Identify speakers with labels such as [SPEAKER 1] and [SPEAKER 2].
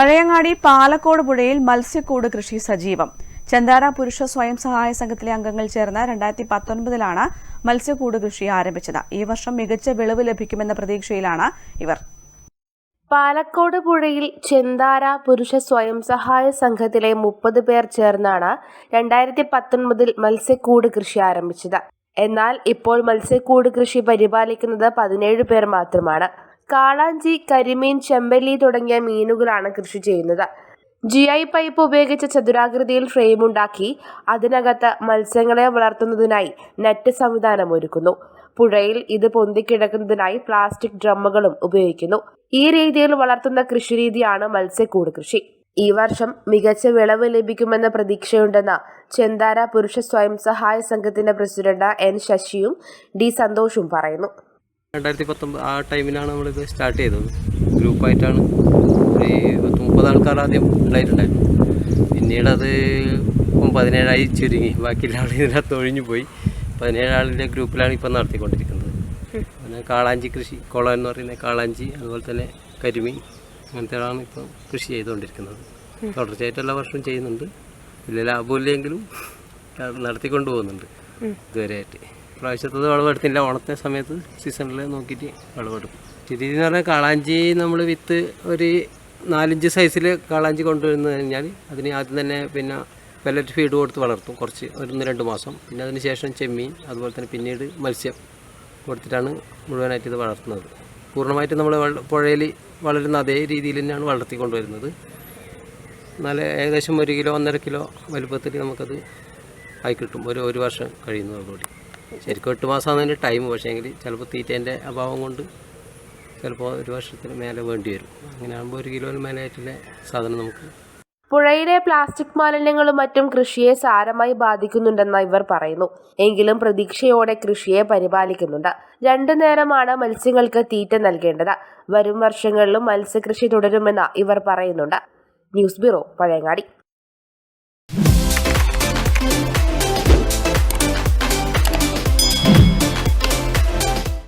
[SPEAKER 1] പഴയങ്ങാടി പാലക്കോട് പുഴയിൽ മത്സ്യക്കൂട് കൃഷി സജീവം. ചന്ദാര പുരുഷ സ്വയം സഹായ സംഘത്തിലെ അംഗങ്ങൾ ചേർന്ന് രണ്ടായിരത്തി പത്തൊൻപതിലാണ് മത്സ്യക്കൂട് കൃഷി ആരംഭിച്ചത്. ഈ വർഷം മികച്ച വിളവ് ലഭിക്കുമെന്ന പ്രതീക്ഷയിലാണ് ഇവർ.
[SPEAKER 2] പാലക്കോട് പുഴയിൽ ചെന്താര പുരുഷ സ്വയം സഹായ സംഘത്തിലെ മുപ്പത് പേർ ചേർന്നാണ് രണ്ടായിരത്തി പത്തൊൻപതിൽ മത്സ്യക്കൂട് കൃഷി ആരംഭിച്ചത്. എന്നാൽ ഇപ്പോൾ മത്സ്യക്കൂട് കൃഷി പരിപാലിക്കുന്നത് പതിനേഴ് പേർ മാത്രമാണ്. കാളാഞ്ചി കരിമീൻ ചെമ്പല്ലി തുടങ്ങിയ മീനുകളാണ് കൃഷി ചെയ്യുന്നത്. ജി ഐ പൈപ്പ് ഉപയോഗിച്ച ചതുരാകൃതിയിൽ ഫ്രെയിം ഉണ്ടാക്കി അതിനകത്ത് മത്സ്യങ്ങളെ വളർത്തുന്നതിനായി നെറ്റ് സംവിധാനം ഒരുക്കുന്നു. പുഴയിൽ ഇത് പൊന്തിക്കിടക്കുന്നതിനായി പ്ലാസ്റ്റിക് ഡ്രമ്മുകളും ഉപയോഗിക്കുന്നു. ഈ രീതിയിൽ വളർത്തുന്ന കൃഷിരീതിയാണ് മത്സ്യക്കൂട് കൃഷി. ഈ വർഷം മികച്ച വിളവ് ലഭിക്കുമെന്ന പ്രതീക്ഷയുണ്ടെന്ന് ചെന്താര പുരുഷ സ്വയം സഹായ സംഘത്തിന്റെ പ്രസിഡന്റ് എൻ ശശിയും ഡി സന്തോഷും പറയുന്നു.
[SPEAKER 3] രണ്ടായിരത്തി പത്തൊമ്പത് ആ ടൈമിലാണ് നമ്മളിത് സ്റ്റാർട്ട് ചെയ്തത്. ഗ്രൂപ്പായിട്ടാണ് ഒരു പത്ത് മുപ്പത് ആൾക്കാർ ആദ്യം ഉണ്ടായിട്ടുണ്ടായിരുന്നു പിന്നീട് അത് ഇപ്പം പതിനേഴായി ചുരുങ്ങി. ബാക്കിയുള്ള ആൾ ഇതിനകത്ത് ഒഴിഞ്ഞു പോയി. പതിനേഴ് ആളിന്റെ ഗ്രൂപ്പിലാണ് ഇപ്പം നടത്തിക്കൊണ്ടിരിക്കുന്നത്. പിന്നെ കാളാഞ്ചി കൃഷി കുളം എന്ന് പറയുന്ന കാളാഞ്ചി അതുപോലെ തന്നെ കരിമീൻ അങ്ങനത്തെയാണ് ഇപ്പം കൃഷി ചെയ്തുകൊണ്ടിരിക്കുന്നത്. തുടർച്ചയായിട്ട് എല്ലാ വർഷവും ചെയ്യുന്നുണ്ട്. വലിയ ലാഭമില്ലെങ്കിലും നടത്തിക്കൊണ്ടു പോകുന്നുണ്ട് ഇതുവരെയായിട്ട്. പ്രാവശ്യത്തത് വിളവെടുത്തില്ല. ഓണത്തെ സമയത്ത് സീസണിൽ നോക്കിയിട്ട് വിളവെടുക്കും. രീതി എന്ന് പറഞ്ഞാൽ കാളാഞ്ചി നമ്മൾ വിത്ത് ഒരു നാലഞ്ച് സൈസിൽ കാളാഞ്ചി കൊണ്ടുവരുന്നു കഴിഞ്ഞാൽ അതിന് ആദ്യം തന്നെ പിന്നെ പെല്ലറ്റ് ഫീഡ് കൊടുത്ത് വളർത്തും. കുറച്ച് ഒരു ഒന്ന് രണ്ട് മാസം. പിന്നെ അതിന് ശേഷം ചെമ്മീൻ അതുപോലെ തന്നെ പിന്നീട് മത്സ്യം കൊടുത്തിട്ടാണ് മുഴുവനായിട്ട് ഇത് വളർത്തുന്നത്. പൂർണമായിട്ട് നമ്മൾ പുഴയിൽ വളരുന്ന അതേ രീതിയിൽ തന്നെയാണ് വളർത്തിക്കൊണ്ടുവരുന്നത് നല്ല ഏകദേശം ഒരു കിലോ ഒന്നര കിലോ വലുപ്പത്തിൽ നമുക്കത് ആയി കിട്ടും. ഒരു ഒരു വർഷം കഴിയുന്നതോടുകൂടി. ശരിക്കും എട്ട് മാസമാണ് അതിന്റെ ടൈം പക്ഷേങ്കിൽ ചിലപ്പോൾ തീറ്റേന്റെ അഭാവം കൊണ്ട് ചിലപ്പോൾ ഒരു വർഷത്തിന് മേലെ വേണ്ടി വരും. അങ്ങനെ ആകുമ്പോൾ ഒരു കിലോന് മേലെ ആയിട്ടുള്ള സാധനം നമുക്ക്
[SPEAKER 2] പുഴയിലെ പ്ലാസ്റ്റിക് മാലിന്യങ്ങളും മറ്റും കൃഷിയെ സാരമായി ബാധിക്കുന്നുണ്ടെന്ന് ഇവർ പറയുന്നു. എങ്കിലും പ്രതീക്ഷയോടെ കൃഷിയെ പരിപാലിക്കുന്നുണ്ട്. രണ്ടു നേരമാണ് മത്സ്യങ്ങൾക്ക് തീറ്റ നൽകേണ്ടത്. വരും വർഷങ്ങളിലും മത്സ്യകൃഷി തുടരുമെന്ന് ഇവർ പറയുന്നുണ്ട്. News bureau Pazhayangadi.